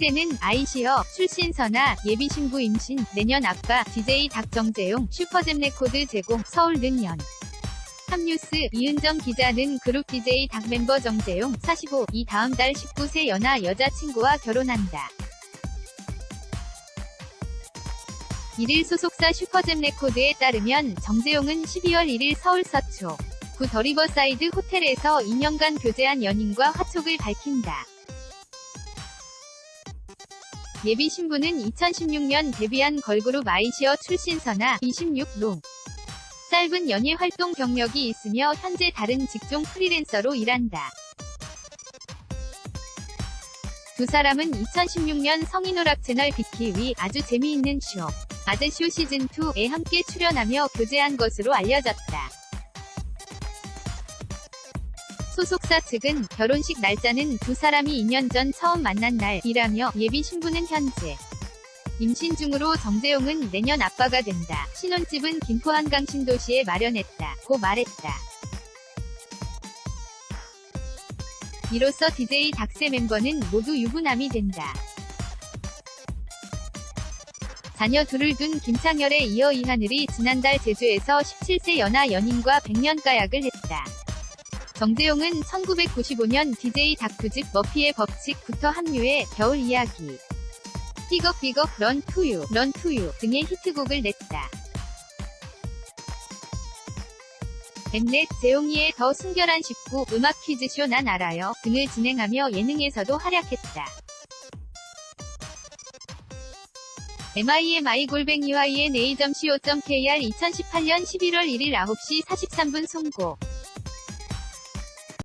상대는 아이시어, 출신 선아, 예비 신부 임신, 내년 아빠, DJ 닥정재용, 슈퍼잼 레코드 제공, 서울 능연. 탑뉴스 이은정 기자는 그룹 DJ 닥 멤버 정재용 45, 이 다음 달 19세 연하 여자친구와 결혼한다. 1일 소속사 슈퍼잼 레코드에 따르면 정재용은 12월 1일 서울 서초 구 더리버사이드 호텔에서 2년간 교제한 연인과 화촉을 밝힌다. 예비 신부는 2016년 데뷔한 걸그룹 아이시어 출신 선아 26로 짧은 연예 활동 경력이 있으며 현재 다른 직종 프리랜서로 일한다. 두 사람은 2016년 성인오락 채널 비키위 아주 재미있는 쇼 아재쇼 시즌2에 함께 출연하며 교제한 것으로 알려졌다. 소속사 측은 결혼식 날짜는 두 사람이 2년 전 처음 만난 날이라며 예비 신부는 현재 임신 중으로 정재용은 내년 아빠가 된다. 신혼집은 김포 한강 신도시에 마련했다. 고 말했다. 이로써 DJ 닥세 멤버는 모두 유부남이 된다. 자녀 둘을 둔 김창열에 이어 이하늘이 지난달 제주에서 17세 연하 연인과 100년 가약을 했다. 정재용은 1995년 DJ 다큐집 머피의 법칙부터 합류해 겨울 이야기, 삐걱삐걱, 런 투유, 런 투유 등의 히트곡을 냈다. 엠넷, 재용이의 더 순결한 19, 음악 퀴즈쇼 난 알아요 등을 진행하며 예능에서도 활약했다. MIMI 골뱅이 YNA.co.kr 2018년 11월 1일 9시 43분 송고